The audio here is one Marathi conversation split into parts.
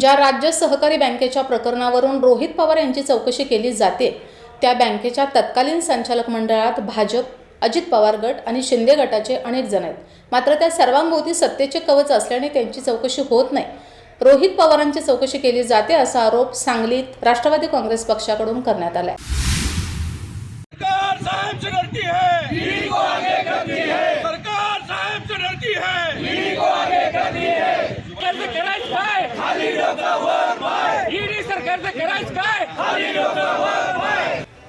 ज्या राज्य सहकारी बँकेच्या प्रकरणावरून रोहित पवार यांची चौकशी केली जाते त्या बँकेच्या तत्कालीन संचालक मंडळात भाजप अजित पवार गट आणि शिंदे गटाचे अनेक जण आहेत. मात्र त्या सर्वांभोवती सत्तेचे कवच असल्याने त्यांची चौकशी होत नाही. रोहित पवारांची चौकशी केली जाते असा आरोप सांगलीत राष्ट्रवादी काँग्रेस पक्षाकडून करण्यात आलाय. सरकार साहब से डरती है को आगे करती है सरकार साहब से डरती है को आगे करती है सरकारचं करायचं काय खाली ईडी सरकारचं करायचं काय?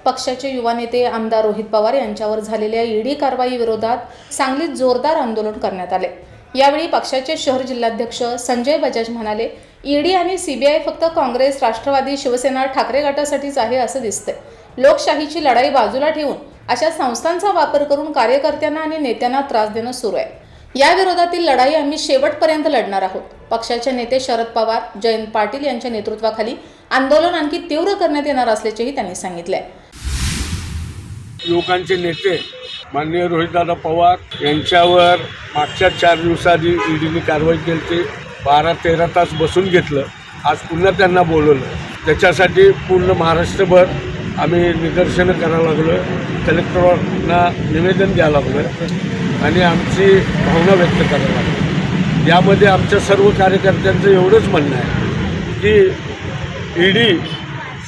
पक्षाचे युवा नेते आमदार रोहित पवार यांच्यावर झालेल्या ईडी कारवाई विरोधात सांगलीत जोरदार आंदोलन करण्यात आले. यावेळी पक्षाचे शहर जिल्हाध्यक्ष संजय बजाज म्हणाले ईडी आणि सीबीआय फक्त काँग्रेस राष्ट्रवादी शिवसेना ठाकरे गटासाठीच आहे असं दिसतंय. लोकशाहीची लढाई बाजूला ठेवून अशा संस्थांचा वापर करून कार्यकर्त्यांना आणि नेत्यांना त्रास देणं सुरू आहे. या विरोधातील लढाई आम्ही शेवटपर्यंत लढणार आहोत. पक्षाचे नेते शरद पवार जयंत पाटील यांच्या नेतृत्वाखाली आंदोलन आणखी तीव्र करण्यात येणार असल्याचेही त्यांनी सांगितले. युवकांचे नेते माननीय रोहितदादा पवार यांच्यावर मागच्या चार दिवसाआधी ईडीने कारवाई केली. होती बारा तेरा तास बसून घेतलं. आज पुन्हा त्यांना बोलवलं. त्याच्यासाठी पूर्ण महाराष्ट्रभर आम्ही निदर्शनं करायला लागलो कलेक्टरांना निवेदन द्यायला लागलं आणि आमची भावना व्यक्त करायला लागलो यामध्ये आमच्या सर्व कार्यकर्त्यांचं एवढंच म्हणणं आहे की E D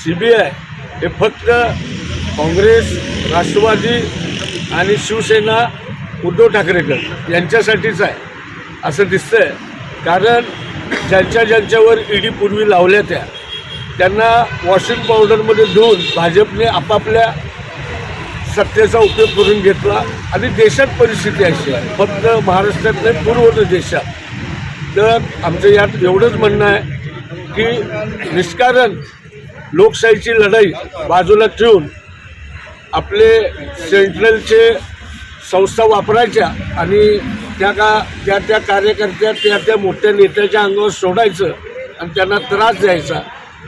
C B I हे फक्त काँग्रेस राष्ट्रवादी आणि शिवसेना उद्धव ठाकरेकर यांच्यासाठीच आहे असं दिसतंय. कारण ज्यांच्या ज्यांच्यावर ईडी पूर्वी लावल्या त्या त्यांना वॉशिंग पावडरमध्ये धुवून भाजपने आपापल्या सत्तेचा उपयोग करून घेतला. आणि देशात परिस्थिती अशी आहे फक्त महाराष्ट्रात नाही पूर्व देशात. तर आमचं यात एवढंच म्हणणं आहे की निष्कारण लोकशाहीची लढाई बाजूला ठेवून आपले सेंट्रलचे संस्था वापरायच्या आणि त्या का त्या त्या कार्यकर्त्या त्या त्या मोठ्या नेत्याच्या अंगावर सोडायचं आणि त्यांना त्रास द्यायचा.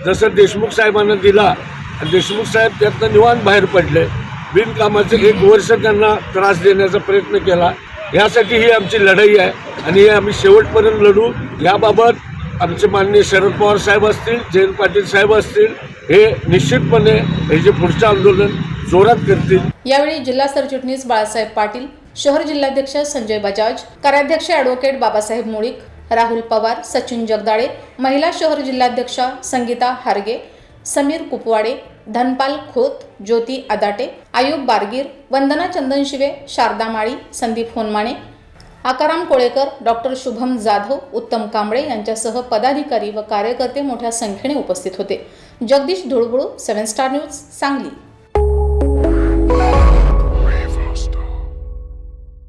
जसं देशमुख साहेबांना दिला आणि देशमुख साहेब त्यातनं निवांत बाहेर पडले. बिनकामाचे एक वर्ष त्यांना त्रास देण्याचा प्रयत्न केला. यासाठी ही आमची लढाई आहे आणि हे आम्ही शेवटपर्यंत लढू. याबाबत आमचे माननीय शरद पवार साहेब असतील जयंत पाटील साहेब असतील हे निश्चितपणे हे जे पुढचं आंदोलन जोरात करतील. यावेळी जिल्हा सरचिटणीस बाळासाहेब पाटील शहर जिल्हाध्यक्ष संजय बजाज कार्याध्यक्ष ॲडव्होकेट बाबासाहेब मुळीक राहुल पवार सचिन जगदाळे महिला शहर जिल्हाध्यक्षा संगीता हारगे समीर कुपवाडे धनपाल खोत ज्योती आदाटे आयुब बारगीर वंदना चंदनशिवे शारदा माळी संदीप होनमाणे आकाराम कोळेकर डॉक्टर शुभम जाधव उत्तम कांबळे यांच्यासह पदाधिकारी व कार्यकर्ते मोठ्या संख्येने उपस्थित होते. Jagdish Dhulbulu seven star news Sangli.